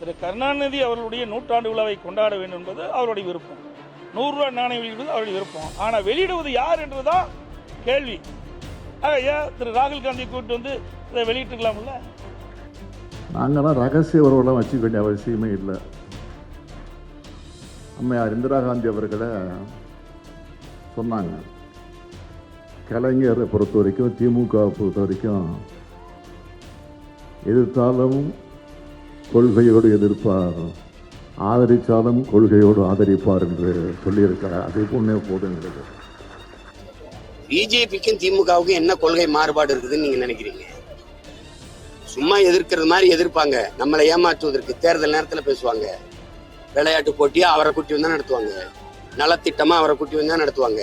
திரு கருணாநிதி அவர்களுடைய நூற்றாண்டு விழாவை கொண்டாட வேண்டும் என்பது அவருடைய விருப்பம். நூறுரூவா நாணயம் வெளியிடுவது அவருடைய விருப்பம். ஆனால் வெளியிடுவது யார் என்றுதான் கேள்வி. ஆக திரு ராகுல் காந்தி கூப்பிட்டு வந்து இதை வெளியிட்டுக்கலாம்ல நாங்களாம் ரகசிய உறவுலாம் வச்சுக்க வேண்டிய அவசியமே இல்லை. அம்மையார் இந்திரா காந்தி அவர்களை சொன்னாங்க. கலைஞரை பொறுத்த வரைக்கும் திமுக பொறுத்த வரைக்கும் எதிர்த்தாலும் கொள்கையோடு எதிர்ப்பார். ஆதரித்தாலும் கொள்கையோடு ஆதரிப்பார் என்று சொல்லியிருக்கிறார். அதே போன்றே போதுங்கிறது பிஜேபிக்கும் திமுகவுக்கும் என்ன கொள்கை மாறுபாடு இருக்குதுன்னு நீங்க நினைக்கிறீங்க? சும்மா எதிர்க்கிறது மாதிரி எதிர்ப்பாங்க. நம்மளை ஏமாற்றுவதற்கு தேர்தல் நேரத்தில் பேசுவாங்க. விளையாட்டு போட்டியா அவரை குட்டி வந்தா நடத்துவாங்க. நலத்திட்டமா அவரை குட்டி வந்தா நடத்துவாங்க.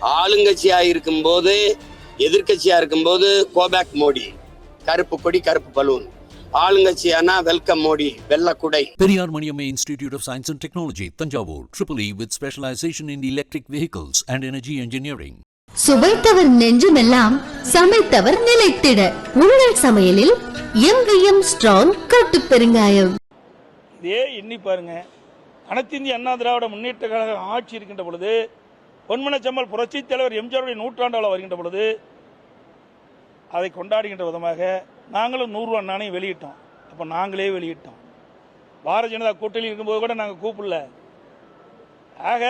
ஆளுங்கட்சியா இருக்கும்போது எதிர்க்கட்சியா இருக்கும்போது கோபேக் மோடி. கருப்பு கொடி கருப்பு பலூன். ஆளுங்கட்சியானா வெல்கம் மோடி வெள்ள குடை. Periyar Maniamma Institute of Science and Technology, Tanjavur, Triple E with specialization in electric vehicles and energy engineering. சுவைத்தவர் நெஞ்சுமெல்லாம் சமைத்தவர் நிலைத்திட. உங்கள் சமையலில் எங்கேயும் ஸ்ட்ராங் கட்டு பெருங்காயம். இதே எண்ணி பாருங்க. அனைத்து இந்திய அண்ணா திராவிட முன்னேற்ற கழக ஆட்சி இருக்கின்ற பொழுது பொன்மனச்சம்மல் புரட்சித் தலைவர் எம்ஜிஆருடைய நூற்றாண்டு வருகின்ற பொழுது அதை கொண்டாடுகின்ற விதமாக நாங்களும் நூறுரூவா நாணயம் வெளியிட்டோம். அப்போ நாங்களே வெளியிட்டோம். பாரதிய ஜனதா கூட்டணி இருக்கும்போது கூட நாங்கள் கூப்பிடல. ஆக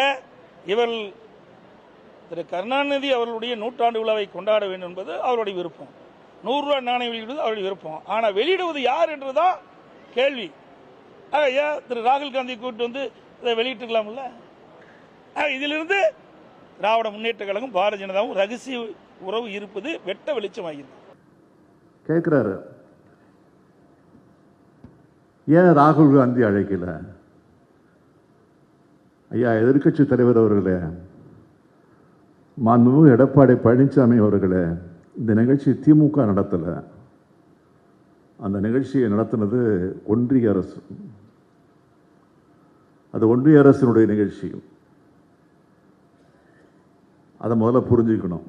இவர்கள் திரு கருணாநிதி அவர்களுடைய நூற்றாண்டு விழாவை கொண்டாட வேண்டும் என்பது அவருடைய விருப்பம். நூறுரூவா நாணயம் வெளியிடுவது அவருடைய விருப்பம். ஆனால் வெளியிடுவது யார் என்றுதான் கேள்வி. ஆக ஏன் திரு ராகுல் காந்தி கூப்பிட்டு வந்து இதை வெளியிட்டுக்கலாம்ல இதிலிருந்து திராவிட முன்னேற்ற கழகம் பாரதிய ஜனதாவும் ரகசிய உறவு இருப்பது வெட்ட வெளிச்சமாகிறது கேட்குறாரு ஏன் ராகுல் காந்தி அழைக்கல? ஐயா எதிர்க்கட்சி தலைவர் அவர்களே மாண்புமிகு எடப்பாடி பழனிசாமி அவர்களே இந்த நிகழ்ச்சி திமுக நடத்தலை. அந்த நிகழ்ச்சியை நடத்தினது ஒன்றிய அரசு. அது ஒன்றிய அரசினுடைய நிகழ்ச்சி. அதை முதல்ல புரிஞ்சுக்கணும்.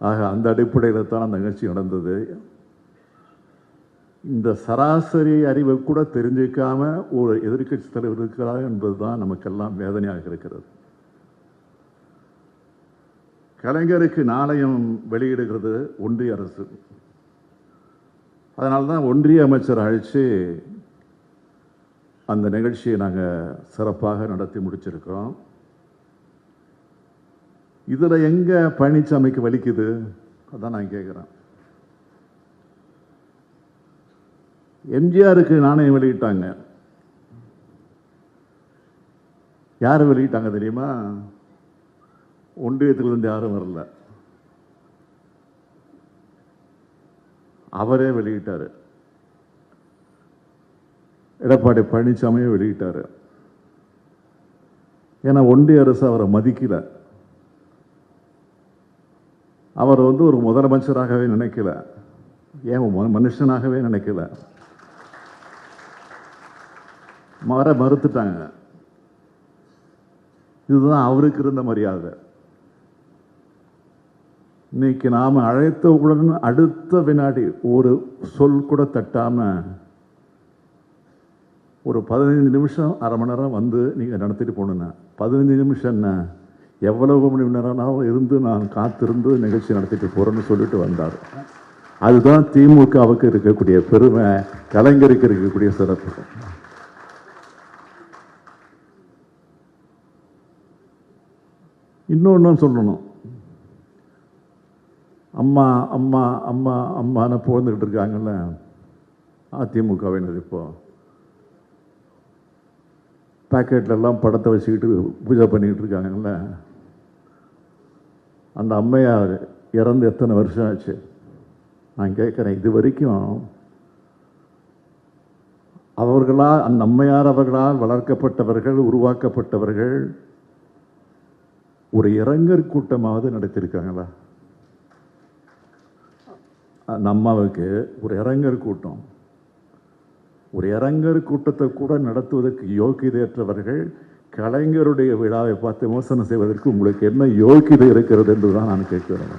ஆக அந்த அடிப்படையில் தான் அந்த நிகழ்ச்சி நடந்தது. இந்த சராசரி அறிவை கூட தெரிஞ்சிக்காம ஒரு எதிர்க்கட்சி தலைவர் இருக்கிறார் என்பது தான் நமக்கெல்லாம் வேதனையாக இருக்கிறது. கலைஞருக்கு நாணயம் வெளியிடுகிறது ஒன்றிய அரசு. அதனால தான் ஒன்றிய அமைச்சர் அழைச்சி அந்த நிகழ்ச்சியை நாங்கள் சிறப்பாக நடத்தி முடிச்சிருக்கிறோம். இதில் எங்கே பழனிசாமிக்கு வலிக்குது? அதான் நான் கேட்குறேன். எம்ஜிஆருக்கு நாணயம் வெளியிட்டாங்க. யார் வெளியிட்டாங்க தெரியுமா? ஒன்றியத்திலிருந்து யாரும் வரல. அவரே வெளியிட்டார். எடப்பாடி பழனிசாமியே வெளியிட்டார். ஏன்னா ஒன்றிய அரசு அவரை மதிக்கல. அவர் வந்து ஒரு முதலமைச்சராகவே நினைக்கல. ஏன் மனுஷனாகவே நினைக்கல. மற மறுத்துட்டாங்க. இதுதான் அவருக்கு இருந்த மரியாதை. இன்னைக்கு நாம் அழைத்தவுடன் அடுத்த வினாடி ஒரு சொல் கூட தட்டாமல் ஒரு பதினைந்து நிமிஷம் அரை மணி நேரம் வந்து நீங்கள் நடத்திட்டு போகணுன்னா பதினைஞ்சு நிமிஷம் என்ன? எவ்வளவு மணி நேரம்னாலும் இருந்து நான் காத்திருந்து நிகழ்ச்சி நடத்திட்டு போகிறேன்னு சொல்லிட்டு வந்தார். அதுதான் திமுகவுக்கு இருக்கக்கூடிய பெருமை கலைஞருக்கு இருக்கக்கூடிய சிறப்பு. இன்னொன்று சொல்லணும். அம்மா அம்மா அம்மா அம்மான்னு புகழ்ந்துக்கிட்டு இருக்காங்கல்ல அதிமுகவினர் இப்போ. பாக்கெட்ல எல்லாம் படத்தை வச்சுக்கிட்டு பூஜை பண்ணிக்கிட்டு இருக்காங்கல்ல. அந்த அம்மையார் இறந்து எத்தனை வருஷம் ஆச்சு? நான் கேட்குறேன் இது வரைக்கும் அவர்களால் அந்த அம்மையார் அவர்களால் வளர்க்கப்பட்டவர்கள் உருவாக்கப்பட்டவர்கள் ஒரு இறங்கர் கூட்டமாவது நடத்தியிருக்காங்களா? அந்த அம்மாவுக்கு ஒரு இறங்கர் கூட்டம். ஒரு இறங்கர் கூட்டத்தை கூட நடத்துவதற்கு யோக்கியதையற்றவர்கள் கலைஞருடைய விழாவை பார்த்து விமர்சனம் செய்வதற்கு உங்களுக்கு என்ன யோக்கியதை இருக்கிறது என்று தான் நான் கேட்கிறேன்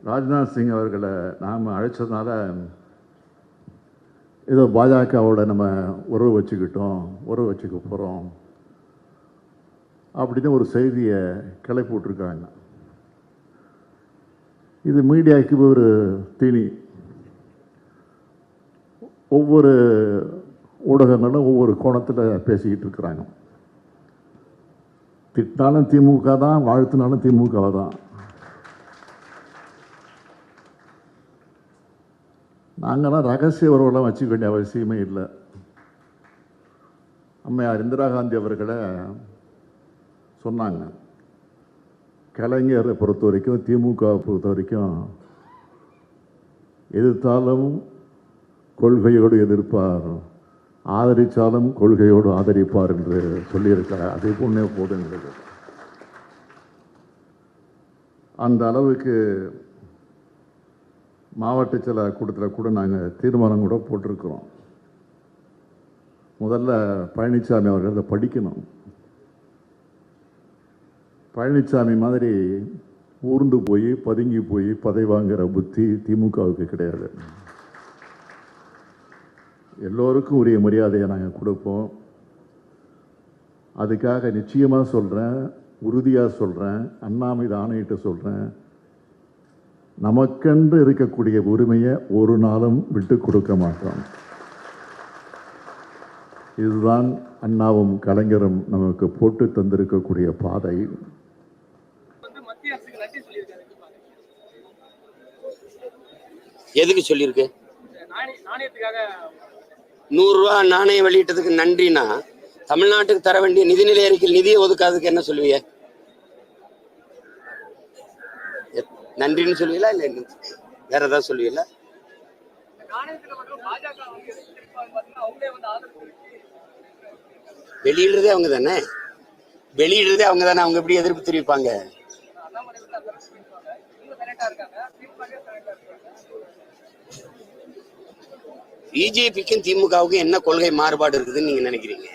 ராஜ்நாத் சிங் அவர்களை நாம் அழைச்சதுனால ஏதோ பாஜகவோட நம்ம உறவு வச்சுக்கிட்டோம் உறவு வச்சுக்க போகிறோம் அப்படின்னு ஒரு செய்தியை கிளப்பி விட்ருக்காங்க இது மீடியாவுக்கு ஒரு தீனி. ஒவ்வொரு ஊடகங்களும் ஒவ்வொரு கோணத்தில் பேசிக்கிட்டு இருக்கிறாங்க. திட்டினாலும் திமுக தான் வாழ்த்தினாலும் திமுக தான். நாங்களாம் ரகசிய உறவுலாம் வச்சுக்க வேண்டிய அவசியமே இல்லை. அம்மையார் இந்திரா காந்தி அவர்களை சொன்னாங்க. கலைஞரை பொறுத்த வரைக்கும் திமுக பொறுத்த வரைக்கும் எதிர்த்தாலும் கொள்கையோடு எதிர்ப்பார். ஆதரித்தாலும் கொள்கையோடு ஆதரிப்பார் என்று சொல்லியிருக்கிறார். அதே பொண்ணே போதுங்கிறது. அந்த அளவுக்கு மாவட்ட சில கூட்டத்தில் கூட நாங்கள் தீர்மானம் கூட போட்டிருக்கிறோம். முதல்ல பழனிசாமி அவர்கள் அதை படிக்கணும். பழனிசாமி மாதிரி ஊர்ந்து போய் பதுங்கி போய் பதவி வாங்குகிற புத்தி திமுகவுக்கு கிடையாது. எல்லோருக்கும் உரிய மரியாதையை நாங்கள் கொடுப்போம். அதுக்காக நிச்சயமாக சொல்கிறேன் உறுதியாக சொல்கிறேன் அண்ணா மீது ஆணையிட்டு சொல்கிறேன் நமக்கென்று இருக்கக்கூடிய உரிமையை ஒரு நாளும் விட்டு கொடுக்க மாட்டோம். இதுதான் அண்ணாவும் கலைஞரும் நமக்கு போட்டு தந்திருக்கக்கூடிய பாதை? எதுக்கு சொல்லியிருக்கு? நூறுரூவா நாணயம் வெளியிட்டதுக்கு நன்றினா தமிழ்நாட்டுக்கு தர வேண்டிய நிதிநிலை அறிக்கையில் நிதியை ஒதுக்காததுக்கு என்ன சொல்லுவீங்க? நன்றின்னு சொல்லுவீங்களா இல்லை என்ன? வேற ஏதாவது சொல்லுவீங்களா? வெளியிடுறதே அவங்க தானே? வெளியிடுறதே அவங்க தானே அவங்க எப்படி எதிர்ப்பு தெரிவிப்பாங்க அண்ணாமலை வந்து அந்த அளவுக்கு பேசுவாங்க இவங்க கரெக்டா இருக்காங்க திமுக கரெக்டா இருக்காங்க பிஜேபிக்கும் திமுகவுக்கும் என்ன கொள்கை மாறுபாடு இருக்குதுன்னு நீங்க நினைக்கிறீங்க?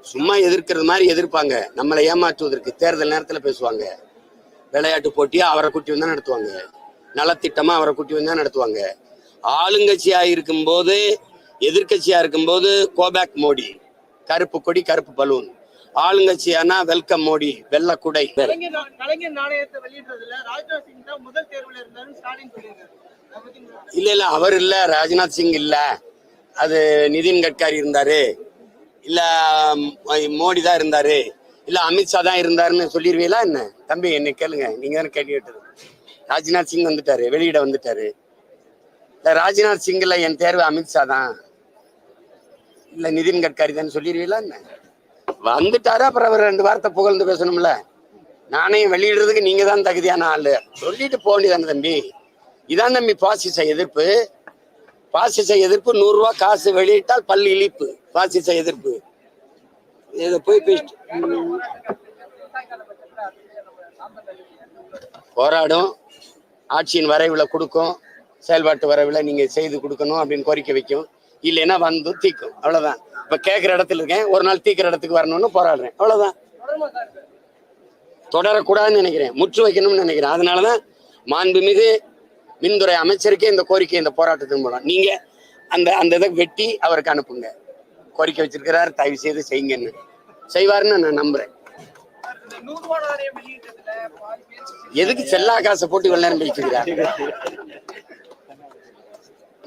சும்மா எதிர்க்கிறது மாதிரி எதிர்ப்பாங்க. நம்மளை ஏமாற்றுவதற்கு தேர்தல் நேரத்துல பேசுவாங்க. விளையாட்டு போட்டியா அவரை கூட்டி வந்தா நடத்துவாங்க. நலத்திட்டமா அவரை கூட்டி வந்தா நடத்துவாங்க. ஆளுங்கட்சியா இருக்கும்போது எதிர்க்கட்சியா இருக்கும்போது கோபேக் மோடி கருப்பு கொடி கருப்பு பலூன். ஆளுங்கட்சியானா வெல்கம் மோடி வெள்ளை குடை. இல்ல இல்ல அவர் இல்ல ராஜ்நாத் சிங் இல்ல. அது நிதின் கட்காரி இருந்தாரு. இல்ல மோடி தான் இருந்தாரு. இல்ல அமித்ஷா தான் இருந்தாருன்னு சொல்லிடுவீங்களா என்ன? தம்பி என்ன கேளுங்க. நீங்க தானே கேட்டு கேட்டது. ராஜ்நாத் சிங் வந்துட்டாரு வெளியிட வந்துட்டாரு. இல்ல ராஜ்நாத் சிங் இல்ல என் தேர்வு அமித்ஷா தான். இல்ல நிதின் கட்காரி தான் சொல்லிடுவீங்களா என்ன? வந்துட்டாரு? அப்புறம் அவர் ரெண்டு வார்த்தை புகழ்ந்து பேசணும்ல. நானே வெளியிடுறதுக்கு நீங்க தான் தகுதியான ஆளு. சொல்லிட்டு போக வேண்டியதானே தம்பி. இதான் தம்பி பாசிச எதிர்ப்பு. பாசிச எதிர்ப்பு நூறு ரூபாய் காசு வெளியிட்டால் பல் இழிப்பு. பாசிச எதிர்ப்பு. இதை போய் பேசிட்டு போராடும். ஆட்சியின் வரைவில் கொடுக்கும். செயல்பாட்டு வரைவில் நீங்க செய்து கொடுக்கணும் அப்படின்னு கோரிக்கை வைக்கும். இல்லைன்னா வந்து தீக்கும். அவ்வளவுதான். இப்போ கேட்குற இடத்துல இருக்கேன். ஒரு நாள் தீக்கிற இடத்துக்கு வரணும்னு போராடுறேன். அவ்வளவுதான். தொடரக்கூடாதுன்னு நினைக்கிறேன். முற்று வைக்கணும்னு நினைக்கிறேன். அதனாலதான் மாண்புமிகு மின்துறை அமைச்சருக்கே இந்த கோரிக்கை இந்த போராட்டத்தின் மூலம். நீங்க அந்த அந்த இதை வெட்டி அவருக்கு அனுப்புங்க. கோரிக்கை வச்சிருக்கிறார் தயவு செய்து செய்யுங்கன்னு. செய்வாருன்னு நான் நம்புறேன். எதுக்கு செல்லா காசை போட்டு இவ்வளவு நேரம் பேசிக்கிறார்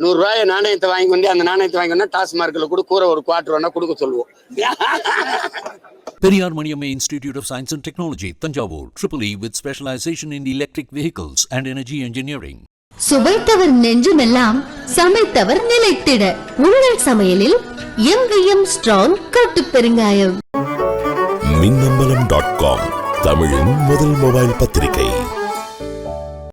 நூறு ரூபாய் நாணயத்தை வாங்கி கொண்டு அந்த நாணயத்தை வாங்கி கொண்டு டாஸ்மார்க்ல கூட கூற ஒரு குவார்டர் வேணா கொடுக்க சொல்லுவோம். Periyar Maniamma Institute of Science and Technology, Tanjavur, Triple E with specialization in electric vehicles and energy engineering. சுவைத்தவர் நெஞ்சுமெல்லாம் சமைத்தவர் நிலைத்திட. உங்கள் சமையலில் எம்விஎம் ஸ்ட்ராங் கட்டு பெருங்காயம். மின்னம்பலம் டாட் காம் தமிழின் முதல் மொபைல் பத்திரிகை.